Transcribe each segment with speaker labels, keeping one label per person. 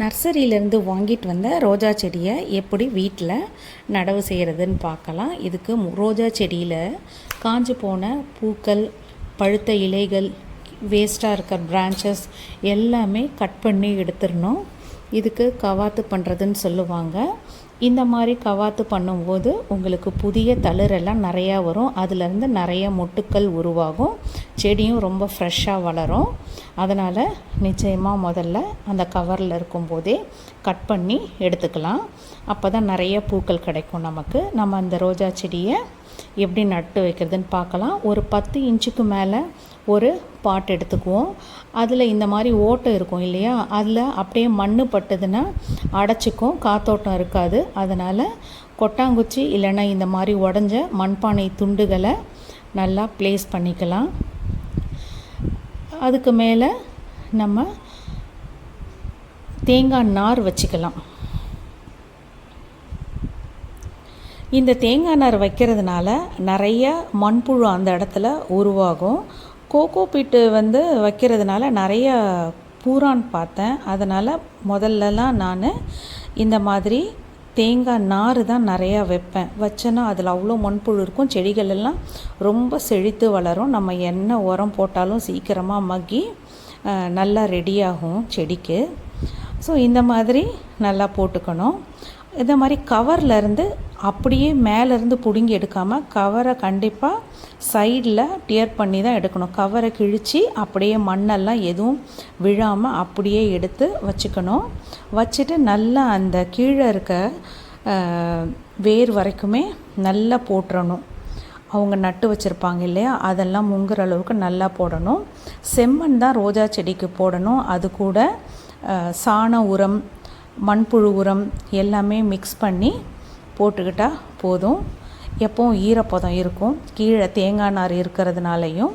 Speaker 1: நர்சரியிலேருந்து வாங்கிட்டு வந்த ரோஜா செடியை எப்படி வீட்டில் நடவு செய்கிறதுன்னு பார்க்கலாம். இதுக்கு ரோஜா செடியில் காஞ்சு போன பூக்கள் பழுத்த இலைகள் வேஸ்ட்டாக இருக்கிற பிரான்ச்சஸ் எல்லாமே கட் பண்ணி எடுத்துடணும். இதுக்கு கவாத்து பண்ணுறதுன்னு சொல்லுவாங்க. இந்த மாதிரி கவாத்து பண்ணும்போது உங்களுக்கு புதிய தளிரெல்லாம் நிறையா வரும். அதுலேருந்து நிறைய மொட்டுக்கள் உருவாகும். செடியும் ரொம்ப ஃப்ரெஷ்ஷாக வளரும். அதனால் நிச்சயமாக முதல்ல அந்த கவரில் இருக்கும்போதே கட் பண்ணி எடுத்துக்கலாம். அப்போ தான் நிறைய பூக்கள் கிடைக்கும் நமக்கு. நம்ம அந்த ரோஜா செடியை எப்படி நட்டு வைக்கிறதுன்னு பார்க்கலாம். ஒரு பத்து இன்ச்சுக்கு மேலே ஒரு பாட் எடுத்துக்குவோம். அதில் இந்த மாதிரி ஓட்டை இருக்கும் இல்லையா? அதில் அப்படியே மண் பட்டதுன்னா அடைச்சிக்கும். காத்தோட்டம் இருக்காது. அதனால் கொட்டாங்குச்சி இல்லைன்னா இந்த மாதிரி உடஞ்ச மண்பானை துண்டுகளை நல்லா ப்ளேஸ் பண்ணிக்கலாம். அதுக்கு மேலே நம்ம தேங்காய் நார் வச்சுக்கலாம். இந்த தேங்காய் நார் வைக்கிறதுனால நிறைய மண்புழு அந்த இடத்துல உருவாகும். கோகோ பீட்டு வந்து வைக்கிறதுனால நிறைய பூரான் பார்த்தேன். அதனால் முதல்லலாம் நான் இந்த மாதிரி தேங்காய் நார் தான் நிறையா வைப்பேன். வச்சேன்னா அதில் அவ்வளோ மண்புழு இருக்கும். செடிகள் எல்லாம் ரொம்ப செழித்து வளரும். நம்ம என்ன உரம் போட்டாலும் சீக்கிரமாக மக்கி நல்லா ரெடியாகும் செடிக்கு. ஸோ இந்த மாதிரி நல்லா போட்டுக்கணும். இந்த மாதிரி கவர்ல இருந்து அப்படியே மேலேருந்து பிடுங்கி எடுக்காமல் கவரை கண்டிப்பாக சைடில் டியர் பண்ணி தான் எடுக்கணும். கவரை கிழித்து அப்படியே மண்ணெல்லாம் எதுவும் விழாமல் அப்படியே எடுத்து வச்சுக்கணும். வச்சுட்டு நல்லா அந்த கீழே இருக்க வேர் வரைக்குமே நல்லா போட்டுறணும். அவங்க நட்டு வச்சுருப்பாங்க இல்லையா? அதெல்லாம் முங்குற அளவுக்கு நல்லா போடணும். செம்மண் தான் ரோஜா செடிக்கு போடணும். அது கூட சாண உரம் மண்புழு உரம் எல்லாமே மிக்ஸ் பண்ணி போட்டுக்கிட்டால் போதும். எப்போவும் ஈரப்பதம் இருக்கும். கீழே தேங்காய் நார் இருக்கிறதுனாலையும்.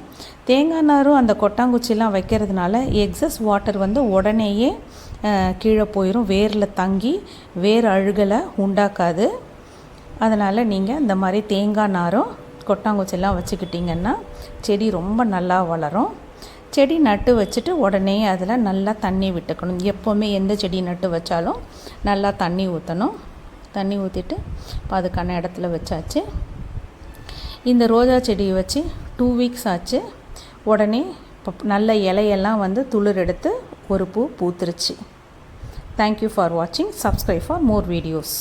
Speaker 1: தேங்காய் நாரும் அந்த கொட்டாங்குச்சிலாம் வைக்கிறதுனால எக்ஸஸ் வாட்டர் வந்து உடனேயே கீழே போயிடும் வேரில் தங்கி வேர் அழுகலை உண்டாக்காது. அதனால் நீங்கள் இந்த மாதிரி தேங்காய் நாரும் கொட்டாங்குச்சிலாம் வச்சுக்கிட்டிங்கன்னா செடி ரொம்ப நல்லா வளரும். செடி நட்டு வச்சுட்டு உடனே அதில் நல்லா தண்ணி விட்டுக்கணும். எப்போவுமே எந்த செடி நட்டு வச்சாலும் நல்லா தண்ணி ஊற்றணும் தண்ணி ஊற்றிட்டு இப்போ அதுக்கான இடத்துல வச்சாச்சு. இந்த ரோஜா செடியை வச்சு டூ வீக்ஸ் ஆச்சு. உடனே இப்போ நல்ல இலையெல்லாம் வந்து துளிர் எடுத்து ஒரு பூ பூத்துருச்சு. தேங்க்யூ ஃபார் வாட்சிங் சப்ஸ்கிரைப் ஃபார் மோர் வீடியோஸ்